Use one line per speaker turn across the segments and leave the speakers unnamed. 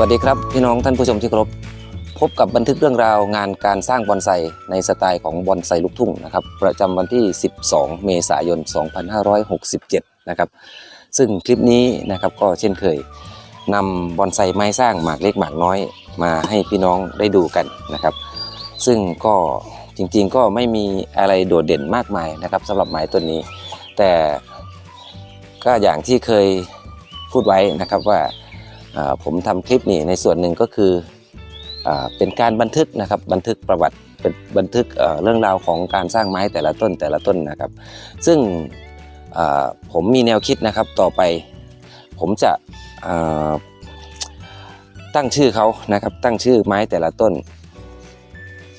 สวัสดีครับ พี่น้องท่านผู้ชมที่เคารพพบกับบันทึกเรื่องราวงานการสร้างบอนไซในสไตล์ของบอนไซลูกทุ่งนะครับ ประจำวันที่ 12 เมษายน 2567 นะครับ ซึ่งคลิปนี้นะครับก็เช่นเคยนำบอนไซไม้สร้างหมากเล็กหมากน้อย มาให้พี่น้องได้ดูกันนะครับ ซึ่งก็จริงๆก็ไม่มีอะไรโดดเด่นมากมายนะครับสำหรับไม้ต้นนี้ แต่ก็อย่างที่เคยพูดไว้นะครับว่า ผมทำคลิปนี้ในส่วนหนึ่งก็คืออเป็นการบันทึกนะครับบันทึกประวัติเป็นบันทึกเรื่องราวของการสร้างไม้แต่ละต้นแต่ละต้นนะครับ ซึ่งผมมีแนวคิดนะครับต่อไป ผมจะตั้งชื่อเขานะครับตั้งชื่อไม้แต่ละต้น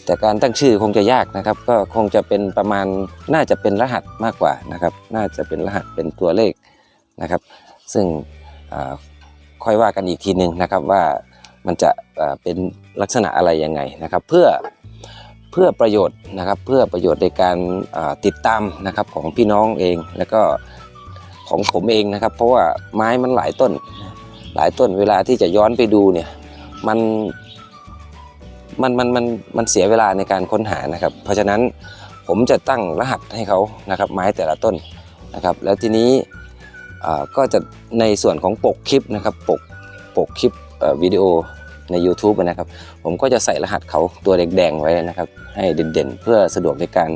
แต่การตั้งชื่อคงจะยากนะครับ ก็คงจะเป็นประมาณน่าจะเป็นรหัสมากกว่านะครับ น่าจะเป็นรหัสเป็นตัวเลขนะครับ ซึ่ง ค่อยว่ากันอีกทีหนึ่งนะครับว่ามันจะเป็นลักษณะอะไรยังไงนะครับ เพื่อเพื่อประโยชน์นะครับเพื่อประโยชน์ในการติดตามนะครับของพี่น้องเองแล้วก็ของผมเองนะครับ เพราะว่าไม้มันหลายต้น หลายต้นเวลาที่จะย้อนไปดูเนี่ยมันมันมันมันมันเสียเวลาในการค้นหานะครับ เพราะฉะนั้นผมจะตั้งรหัสให้เขานะครับ ไม้แต่ละต้นนะครับ แล้วทีนี้ ก็จะในส่วนของปกคลิปนะครับปกปกคลิปวิดีโอใน YouTube นะครับ ผมก็จะใส่รหัสเขาตัวแดงๆไว้นะครับ ให้เด่นๆ เพื่อสะดวกในการ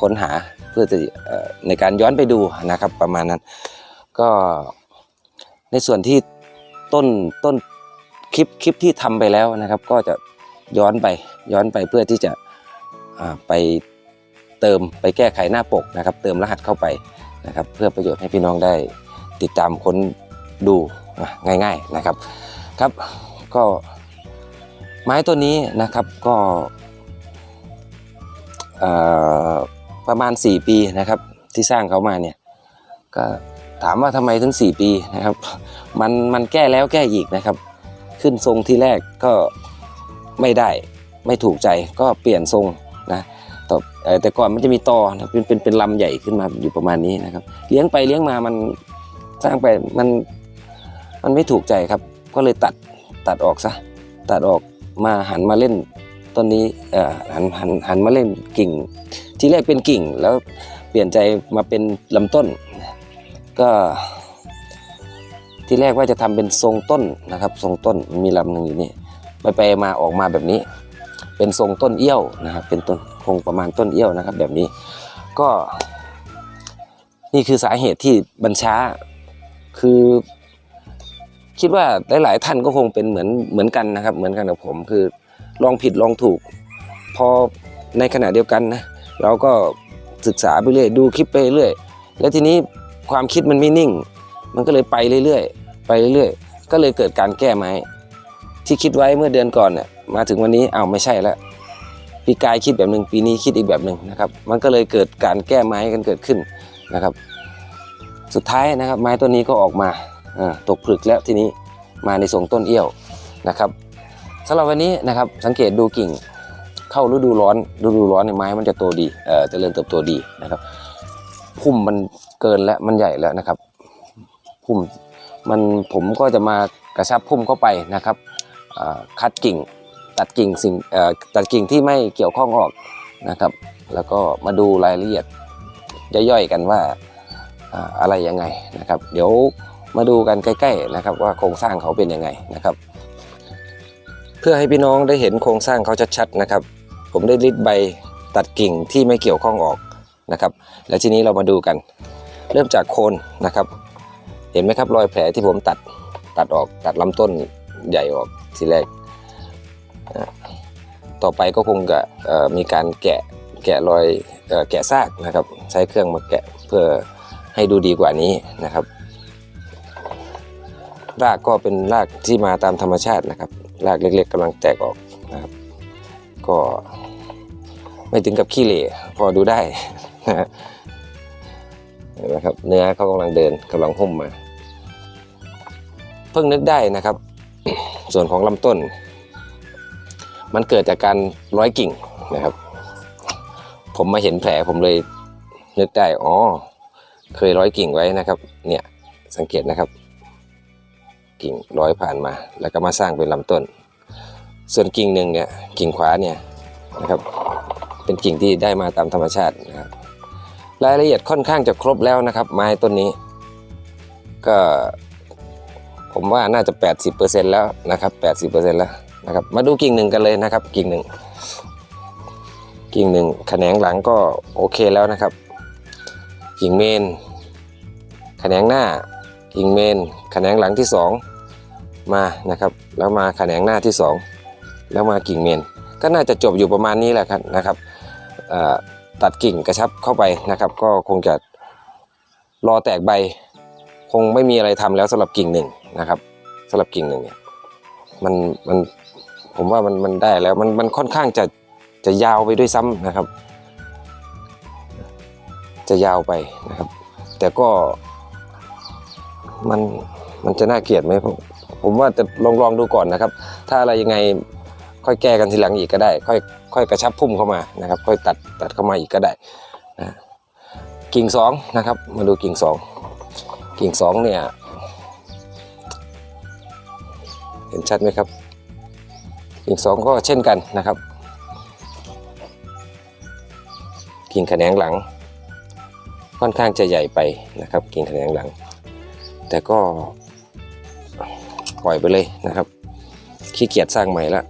ค้นหาเพื่อจะในการย้อนไปดูนะครับประมาณนั้น ก็ในส่วนที่ต้นต้นคลิปคลิปที่ทำไปแล้วนะครับ ก็จะย้อนไปย้อนไปเพื่อที่จะไปเติมไปแก้ไขหน้าปกนะครับ เติมรหัสเข้าไป นะครับ เพื่อประโยชน์ให้พี่น้องได้ติดตามค้นดูง่าย ๆนะครับครับ ก็ไม้ตัวนี้นะครับก็ประมาณ 4 ปีนะครับ ที่สร้างเขามาเนี่ยก็ถามว่าทำไมถึง 4 ปีนะครับ มันมันแก้แล้วแก้อีกนะครับ ขึ้นทรงที่แรกก็ไม่ได้ไม่ถูกใจก็เปลี่ยนทรงนะ ต่อแต่ก่อนมันจะมีตอนะเป็นเป็นเป็นลำใหญ่ขึ้นมาอยู่ประมาณนี้นะครับ เลี้ยงไปเลี้ยงมามันสร้างไปมันมันไม่ถูกใจครับ ก็เลยตัดตัดออกซะตัดออกมาหันมาเล่นต้นนี้เอ่อหันหันหันมาเล่นกิ่ง ที่แรกเป็นกิ่งแล้วเปลี่ยนใจมาเป็นลำต้น ก็ ที่แรกว่าจะทำเป็นทรงต้นนะครับ ทรงต้นมีลำหนึ่งอยู่นี่ไปไปมาออกมาแบบนี้ เป็นทรงต้นเอี้ยวนะครับ เป็นต้นคงประมาณต้นเอี้ยวนะครับ แบบนี้ก็ นี่คือสาเหตุที่บัญชาคือ คิดว่าหลาย ๆ ท่านก็คงเป็นเหมือนเหมือนกันนะครับ เหมือนกันกับผมคือลองผิดลองถูก พอในขณะเดียวกันนะเราก็ศึกษาไปเรื่อยดูคลิปไปเรื่อยแล้วทีนี้ความคิดมันไม่นิ่ง มันก็เลยไปเรื่อยๆไปเรื่อยๆก็เลยเกิดการแก้ไม้ที่คิดไว้เมื่อเดือนก่อนเนี่ย มาถึงวันนี้อ้าวไม่ใช่แล้วปีกายคิดแบบหนึ่งปีนี้คิดอีกแบบหนึ่งนะครับ มันก็เลยเกิดการแก้ไม้กันเกิดขึ้นนะครับ สุดท้ายนะครับ ไม้ต้นนี้ก็ออกมาตกผลึกแล้วทีนี้มาในทรงต้นเอี้ยวนะครับสำหรับวันนี้นะครับสังเกตดูกิ่งเข้าฤดูร้อนฤดูร้อนในไม้มันจะโตดีเอ่อเจริญเติบโตดีนะครับพุ่มมันเกินแล้วมันใหญ่แล้วนะครับ พุ่มมันผมก็จะมากระชับพุ่มเข้าไปนะครับคัดกิ่ง ตัดกิ่งสิ่งตัดกิ่งที่ไม่เกี่ยวข้องออกนะครับ แล้วก็มาดูรายละเอียดย่อยๆกันว่าอะไรยังไงนะครับ เดี๋ยวมาดูกันใกล้ๆนะครับ ว่าโครงสร้างเขาเป็นยังไงนะครับ เพื่อให้พี่น้องได้เห็นโครงสร้างเขาชัดๆนะครับ ผมได้ริดใบตัดกิ่งที่ไม่เกี่ยวข้องออกนะครับ แล้วทีนี้เรามาดูกัน เริ่มจากโคนนะครับ เห็นไหมครับรอยแผลที่ผมตัดตัดออกตัดลำต้นใหญ่ออกทีแรก ต่อไปก็คงจะมีการแกะแกะรอยแกะซากนะครับ ใช้เครื่องมาแกะเพื่อให้ดูดีกว่านี้นะครับ รากก็เป็นรากที่มาตามธรรมชาตินะครับ รากเล็กๆกำลังแตกออกนะครับ ก็ไม่ถึงกับขี้เหร่พอดูได้นะฮะเห็นไหมครับเนื้อเขากำลังเดินกำลังหุ้มมา เพิ่งนึกได้นะครับ ส่วนของลำต้น มันเกิดจากการร้อยกิ่งนะครับ ผมมาเห็นแผลผมเลยนึกได้อ๋อเคยร้อยกิ่งไว้นะครับ เนี่ยสังเกตนะครับ กิ่งร้อยผ่านมา แล้วก็มาสร้างเป็นลำต้น ส่วนกิ่งหนึ่งเนี่ยกิ่งขวาเนี่ยนะครับ เป็นกิ่งที่ได้มาตามธรรมชาตินะครับรายละเอียดค่อนข้างจะครบแล้วนะครับ ไม้ต้นนี้ ก็ ผมว่าน่าจะ 80%แล้วนะครับ 80%แล้ว นะครับ มาดูกิ่งหนึ่งกันเลยนะครับ กิ่งหนึ่งกิ่งหนึ่งแขนงหลังก็โอเคแล้วนะครับ กิ่งเมน แขนงหน้า กิ่งเมน แขนงหลังที่สองมานะครับ แล้วมาแขนงหน้าที่สองแล้วมากิ่งเมน ก็น่าจะจบอยู่ประมาณนี้แหละครับนะครับตัดกิ่งกระชับเข้าไปนะครับ ก็คงจะรอแตกใบ คงไม่มีอะไรทำแล้วสำหรับกิ่งหนึ่งนะครับสำหรับกิ่งหนึ่งเนี่ยมันมัน ผมว่ามันมันได้แล้วมันมันค่อนข้างจะจะยาวไปด้วยซ้ำนะครับ จะยาวไปนะครับ แต่ก็มันมันจะน่าเกลียดไหมผมผมว่าจะลองลองดูก่อนนะครับ ถ้าอะไรยังไงค่อยแก้กันทีหลังอีกก็ได้ ค่อยค่อยกระชับพุ่มเข้ามานะครับ ค่อยตัดตัดเข้ามาอีกก็ได้นะกิ่งสองนะครับ มาดูกิ่งสองกิ่งสองเนี่ย เห็นชัดไหมครับ กิ่งสองก็เช่นกันนะครับ กิ่งแขนงหลัง ค่อนข้างจะใหญ่ไปนะครับ กิ่งแขนงหลัง แต่ก็ปล่อยไปเลยนะครับ ขี้เกียจสร้างใหม่ละ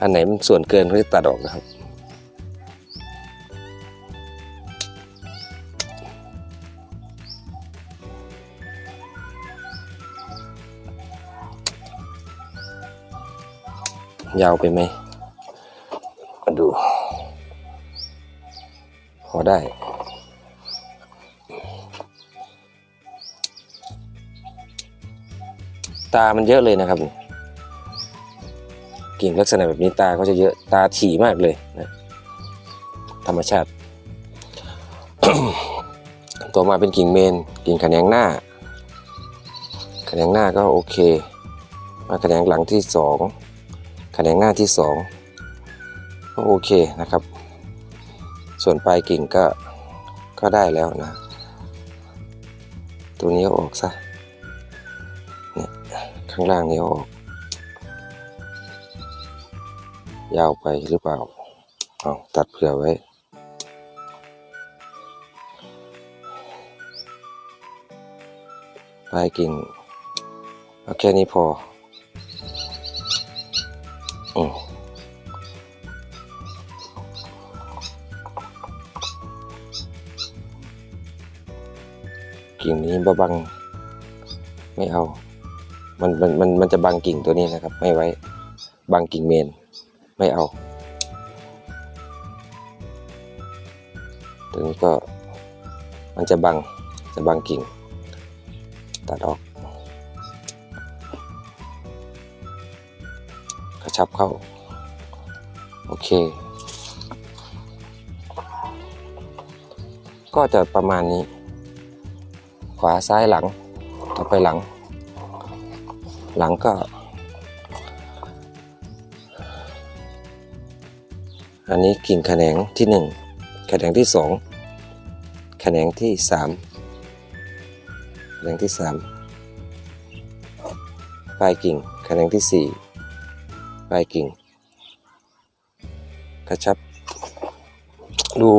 อันไหนมันส่วนเกินก็จะตัดออกนะครับ ยาวไปไหม มาดู พอได้ ตามันเยอะเลยนะครับกิ่งลักษณะแบบนี้ตาก็จะเยอะตาถี่มากเลยนะธรรมชาติ ต่อมาเป็นกิ่งเมน กิ่งแขนงหน้า แขนงหน้าก็โอเค มาแขนงหลังที่สอง แขนงหน้าที่สองก็โอเคนะครับ ส่วนปลายกิ่งก็ก็ได้แล้วนะ ตัวนี้ออกซะเนี่ยข้างล่างนี้ออก ยาวไปหรือเปล่าเอาตัดเผื่อไว้ปลายกิ่งเอาแค่นี้พอ อืมกิ่งนี้บะบัง ไม่เอา มันมันมันมันจะบังกิ่งตัวนี้นะครับ ไม่ไว้ บังกิ่งเมน ไม่เอา ตัวนี้ก็มันจะบัง จะบังกิ่ง ตัดออก กระชับเข้า โอเค ก็จะประมาณนี้ ขวาซ้ายหลัง ต่อไปหลัง หลังก็ อันนี้กิ่งแขนงที่หนึ่งแขนงที่สองแขนงที่สามแขนงที่สามปลายกิ่งแขนงที่สี่ ปลายกิ่ง กระชับ ดู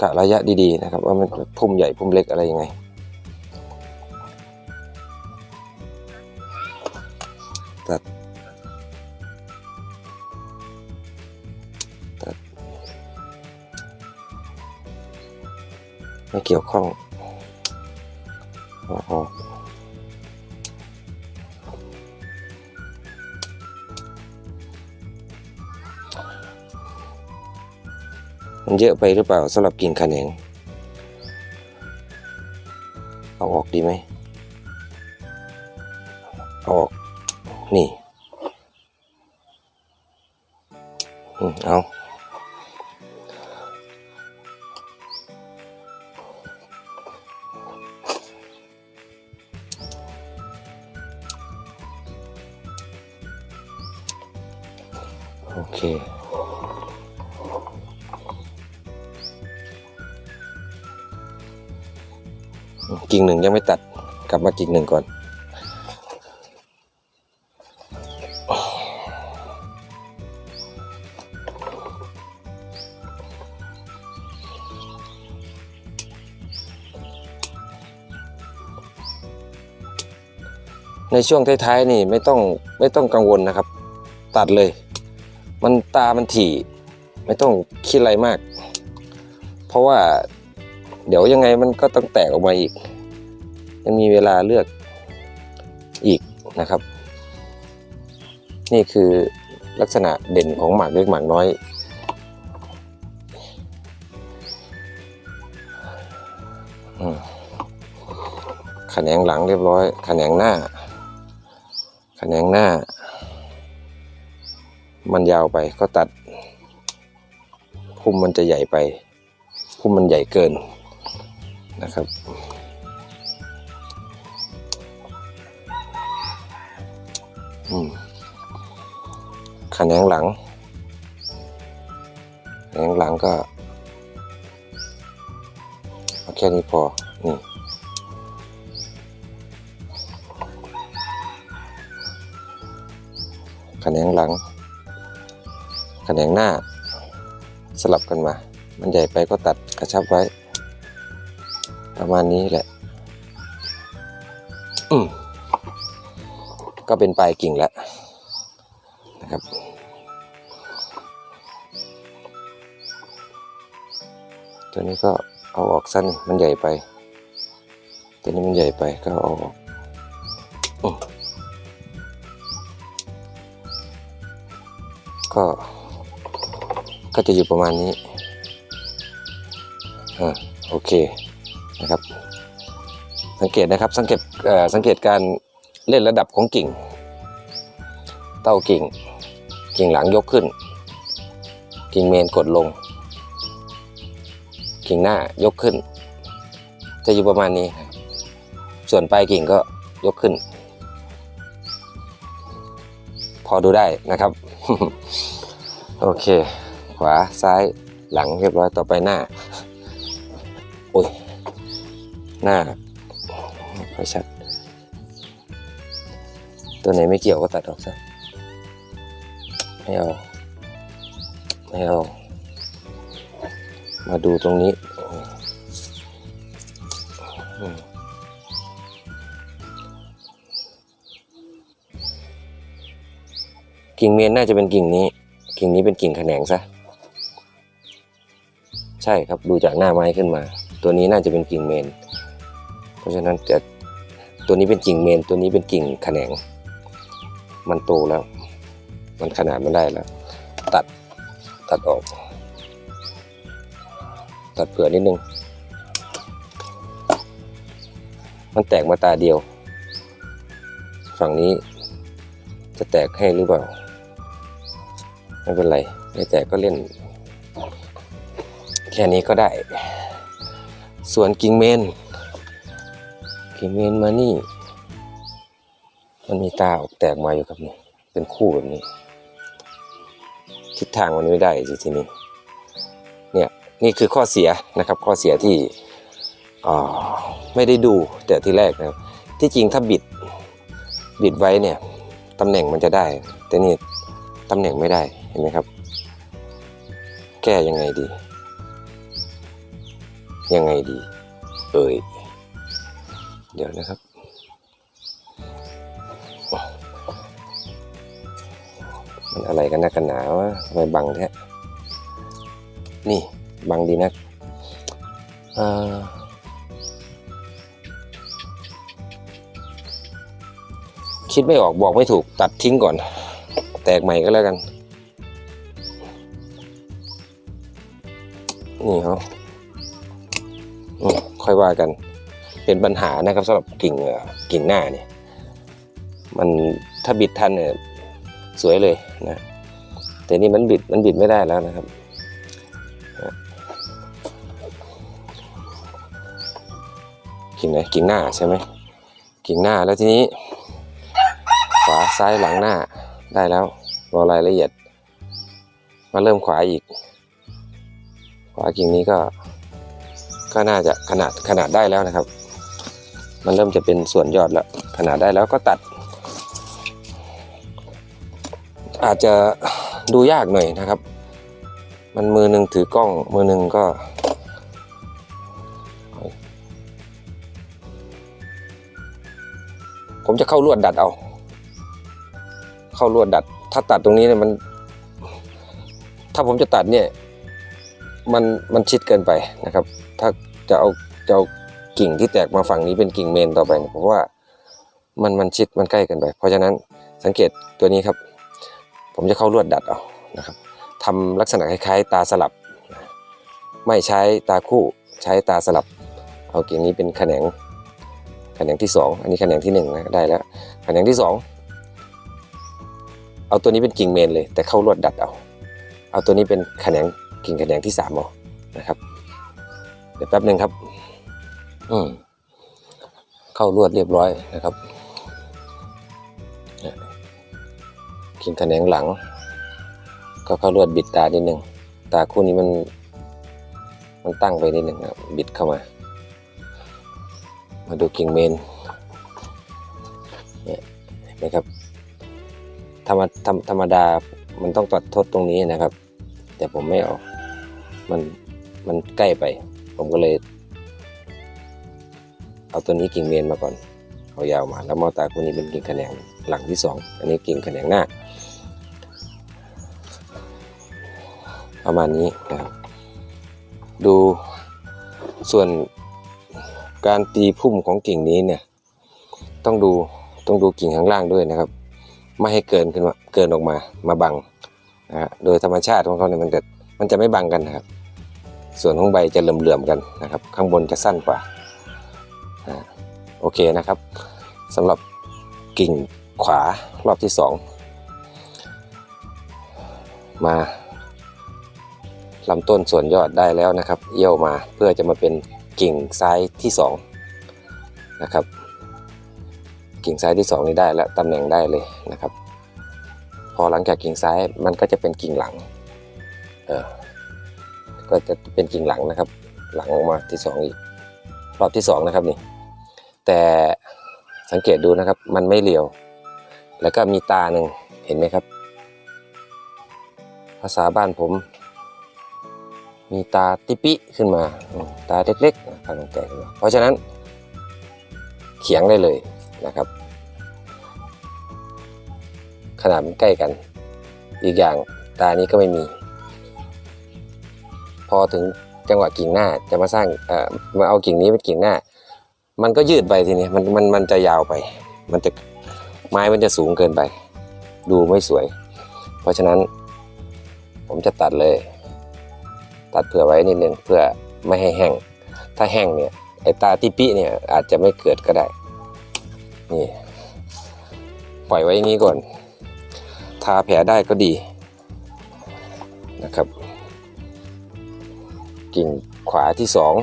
กะระยะดีๆนะครับ ว่ามันพุ่มใหญ่พุ่มเล็กอะไรยังไง ตัด ตัด ไม่เกี่ยวข้อง มันเยอะไปหรือเปล่าสำหรับกิ่งขะแหนงเอาออกดีไหมเอาออก นี่เอาโอเค กิ่งหนึ่งยังไม่ตัดกลับมากิ่งหนึ่งก่อน ในช่วงท้ายๆนี่ไม่ต้องไม่ต้องกังวลนะครับ ตัดเลย มันตามันถี่ ไม่ต้องคิดอะไรมาก เพราะว่าเดี๋ยวยังไงมันก็ต้องแตกออกมาอีก ยังมีเวลาเลือกอีกนะครับ นี่คือลักษณะเด่นของหมากเล็กหมากน้อยอืมแขนงหลังเรียบร้อยแขนงหน้าแขนงหน้า มันยาวไปก็ตัด พุ่มมันจะใหญ่ไป พุ่มมันใหญ่เกินนะครับ ขนงหลังแขนงหลังก็เอาแค่นี้พอ นี่แขนงหลังแขนงหน้า สลับกันมา มันใหญ่ไปก็ตัดกระชับไว้ ประมาณนี้แหละ อืม ก็เป็นปลายกิ่งแล้วนะครับ ตัวนี้ก็เอาออกสั้นมันใหญ่ไป ตัวนี้มันใหญ่ไปก็เอาออกอก็ ก็จะอยู่ประมาณนี้อ่าโอเคนะครับ สังเกตนะครับ สังเกตเอ่อสังเกตการ เล่นระดับของกิ่ง เต้ากิ่ง กิ่งหลังยกขึ้น กิ่งเมนกดลง กิ่งหน้ายกขึ้น จะอยู่ประมาณนี้ ส่วนปลายกิ่งก็ยกขึ้น พอดูได้นะครับ โอเค ขวาซ้ายหลังเรียบร้อยต่อไปหน้าโอ้ยหน้าไม่ชัด ตัวไหนไม่เกี่ยวก็ตัดออกซะไม่เอาไม่เอามาดูตรงนี้กิ่งเมียนน่าจะเป็นกิ่งนี้ กิ่งนี้เป็นกิ่งแขนงซะ ใช่ครับดูจากหน้าไม้ขึ้นมา ตัวนี้น่าจะเป็นกิ่งเมน เพราะฉะนั้นจะตัวนี้เป็นกิ่งเมน ตัวนี้เป็นกิ่งแขนง มันโตแล้ว มันขนาดมันได้แล้ว ตัดตัดออก ตัดเปลือนิดนึง มันแตกมาตาเดียว ฝั่งนี้จะแตกให้หรือเปล่า ไม่เป็นไร ไม่แตกก็เล่น แค่นี้ก็ได้ ส่วนกิ่งเมนกิ่งเมนมานี่ มันมีตาออกแตกมาอยู่ครับนี่เป็นคู่แบบนี้ ทิศทางมันไม่ได้สิทีนี้เนี่ยนี่คือข้อเสียนะครับ ข้อเสียที่อ่าไม่ได้ดูแต่ที่แรกนะที่จริงถ้าบิดบิดไว้เนี่ยตำแหน่งมันจะได้ แต่นี่ตำแหน่งไม่ได้เห็นไหมครับ แก้ยังไงดี ยังไงดี เอ่ยเดี๋ยวนะครับ มันอะไรกันนักกันหนาวะทำไมบังแท้นี่บังดีนักเอ่อคิดไม่ออกบอกไม่ถูกตัดทิ้งก่อน แตกใหม่ก็แล้วกัน นี่เขาค่อยว่ากัน เป็นปัญหานะครับสำหรับกิ่งกิ่งหน้าเนี่ย มันถ้าบิดทันเนี่ย สวยเลยนะแต่นี่มันบิดมันบิดไม่ได้แล้วนะครับกิ่งไหนกิ่งหน้าใช่ไหมกิ่งหน้าแล้วทีนี้ขวาซ้ายหลังหน้าได้แล้วรอรายละเอียด มาเริ่มขวาอีก ขวากิ่งนี้ก็ ก็น่าจะขนาดขนาดได้แล้วนะครับ มันเริ่มจะเป็นส่วนยอดแล้ว ขนาดได้แล้วก็ตัด อาจจะดูยากหน่อยนะครับ มันมือหนึ่งถือกล้อง มือหนึ่งก็ผมจะเข้าลวดดัดเอา เข้าลวดดัด ถ้าตัดตรงนี้เนี่ยมัน ถ้าผมจะตัดเนี่ย มันมันชิดเกินไปนะครับ ถ้าจะเอาจะเอากิ่งที่แตกมาฝั่งนี้เป็นกิ่งเมนต่อไปเนี่ยผมว่ามันมันชิดมันใกล้เกันไป เพราะฉะนั้นสังเกตตัวนี้ครับ ผมจะเข้าลวดดัดเอานะครับทำลักษณะคล้ายๆ ตาสลับ ไม่ใช้ตาคู่ใช้ตาสลับ เอากิ่งนี้เป็นแขนงแขนงที่สองอันนี้แขนงที่หนึ่งนะได้แล้วแขนงที่สองเอาตัวนี้เป็นกิ่งเมนเลย แต่เข้าลวดดัดเอา เอาตัวนี้เป็นแขนงกิ่งแขนงที่สามเอานะครับ เดี๋ยวแป๊บหนึ่งครับ อืมเข้าลวดเรียบร้อยนะครับ กิ่งแขนงหลัง ก็เข้าลวดบิดตานิดหนึ่งตาคู่นี้มัน มันตั้งไปนิดหนึ่งครับบิดเข้ามา มาดูกิ่งเมนเนี่ยเห็นไหมครับธรรมธรรมธรรมดามันต้องตัดทดตรงนี้นะครับ แต่ผมไม่เอามันมันใกล้ไป ผมก็เลย เอาตัวนี้กิ่งเมนมาก่อนเอายาวมา แล้วมอตาคู่นี้เป็นกิ่งแขนงหลังที่สองอันนี้กิ่งแขนงหน้า ประมาณนี้นะครับ ดูส่วนการตีพุ่มของกิ่งนี้เนี่ย ต้องดูต้องดูกิ่งข้างล่างด้วยนะครับ ไม่ให้เกินขึ้นมาเกินออกมามาบังนะฮะโดยธรรมชาติของเขาเนี่ยมันจะมันจะไม่บังกันนะครับ ส่วนของใบจะเหลื่อมๆกันนะครับ ข้างบนจะสั้นกว่าอ่าโอเคนะครับสำหรับกิ่งขวารอบที่สองมา ลำต้นส่วนยอดได้แล้วนะครับ เอี้ยวมาเพื่อจะมาเป็นกิ่งซ้ายที่สองนะครับ กิ่งซ้ายที่สองนี้ได้แล้วตำแหน่งได้เลยนะครับ พอหลังจากกิ่งซ้ายมันก็จะเป็นกิ่งหลังเออก็จะเป็นกิ่งหลังนะครับ หลังออกมาที่สองอีกรอบที่สองนะครับนี่แต่สังเกตดูนะครับมันไม่เรียว แล้วก็มีตาหนึ่งเห็นไหมครับ ภาษาบ้านผม มีตาติปิขึ้นมา ตาเล็กๆกำลังแตกขึ้นมาเพราะฉะนั้นเขียงได้เลยนะครับ ขนาดมันใกล้กัน อีกอย่างตานี้ก็ไม่มี พอถึงจังหวะกิ่งหน้าจะมาสร้างเอ่อมาเอากิ่งนี้เป็นกิ่งหน้า มันก็ยืดไปทีนี้มันมันมันจะยาวไป มันจะไม้มันจะสูงเกินไป ดูไม่สวย เพราะฉะนั้น ผมจะตัดเลย ตัดเผื่อไว้นิดนึงเพื่อไม่ให้แห้ง ถ้าแห้งเนี่ยไอตาติปิเนี่ยอาจจะไม่เกิดก็ได้ นี่ปล่อยไว้อย่างนี้ก่อน ทาแผลได้ก็ดีนะครับ กิ่งขวาที่สอง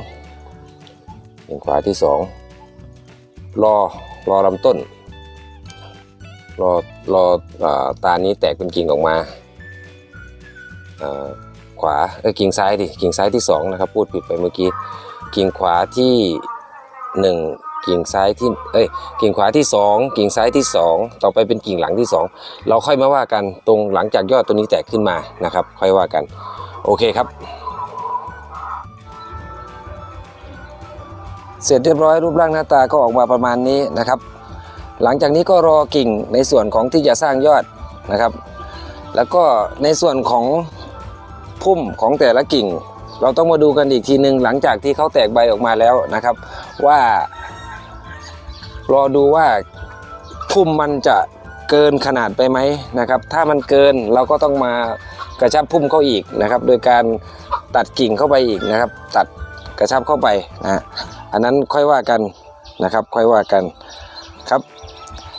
กิ่งขวาที่สองรอรอลำต้น รอรออาตานี้แตกเป็นกิ่งออกมาอ่า ขวาเอ้กิ่งซ้ายดิกิ่งซ้ายที่สองนะครับพูดผิดไปเมื่อกี้กิ่งขวาที่หนึ่งกิ่งซ้ายที่เอ้ยกิ่งขวาที่สองกิ่งซ้ายที่สองต่อไปเป็นกิ่งหลังที่สองเราค่อยมาว่ากันตรงหลังจากยอดตัวนี้แตกขึ้นมานะครับ ค่อยว่ากันโอเคครับ เสร็จเรียบร้อยรูปร่างหน้าตาก็ออกมาประมาณนี้นะครับ หลังจากนี้ก็รอกิ่งในส่วนของที่จะสร้างยอดนะครับ แล้วก็ในส่วนของ พุ่มของแต่ละกิ่ง เราต้องมาดูกันอีกทีหนึ่งหลังจากที่เขาแตกใบออกมาแล้วนะครับ ว่ารอดูว่าพุ่มมันจะเกินขนาดไปไหมนะครับ ถ้ามันเกินเราก็ต้องมากระชับพุ่มเขาอีกนะครับ โดยการตัดกิ่งเข้าไปอีกนะครับ ตัดกระชับเข้าไปนะอันนั้นค่อยว่ากันนะครับ ค่อยว่ากันครับ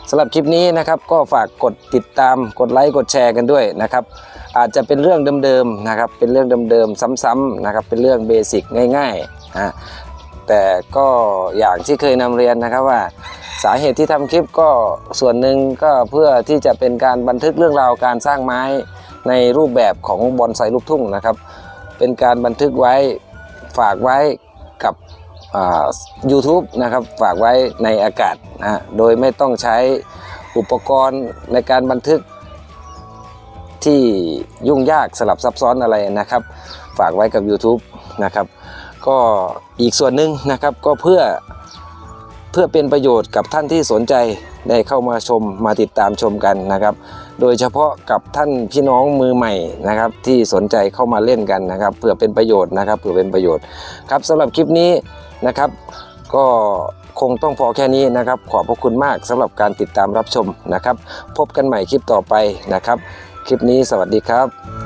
สำหรับคลิปนี้นะครับก็ฝากกดติดตามกดไลค์กดแชร์กันด้วยนะครับ อาจจะเป็นเรื่องเดิมๆนะครับ เป็นเรื่องเดิมๆซ้ำๆนะครับ เป็นเรื่องเบสิกง่ายๆนะแต่ก็อย่างที่เคยนำเรียนนะครับว่า สาเหตุที่ทำคลิปก็ส่วนหนึ่งก็เพื่อที่จะเป็นการบันทึกเรื่องราวการสร้างไม้ในรูปแบบของบอนไซลูกทุ่งนะครับ เป็นการบันทึกไว้ฝากไว้กับอ่า YouTube นะครับฝากไว้ในอากาศนะโดยไม่ต้องใช้อุปกรณ์ในการบันทึก ที่ยุ่งยากสลับซับซ้อนอะไรนะครับ ฝากไว้กับ YouTube นะครับ ก็อีกส่วนหนึ่งนะครับก็เพื่อเพื่อเป็นประโยชน์กับท่านที่สนใจได้เข้ามาชมมาติดตามชมกันนะครับ โดยเฉพาะกับท่านพี่น้องมือใหม่นะครับ ที่สนใจเข้ามาเล่นกันนะครับเพื่อเป็นประโยชน์นะครับเพื่อเป็นประโยชน์ครับสำหรับคลิปนี้นะครับ ก็คงต้องพอแค่นี้นะครับ ขอบพระคุณมากสำหรับการติดตามรับชมนะครับ พบกันใหม่คลิปต่อไปนะครับ คลิปนี้สวัสดีครับ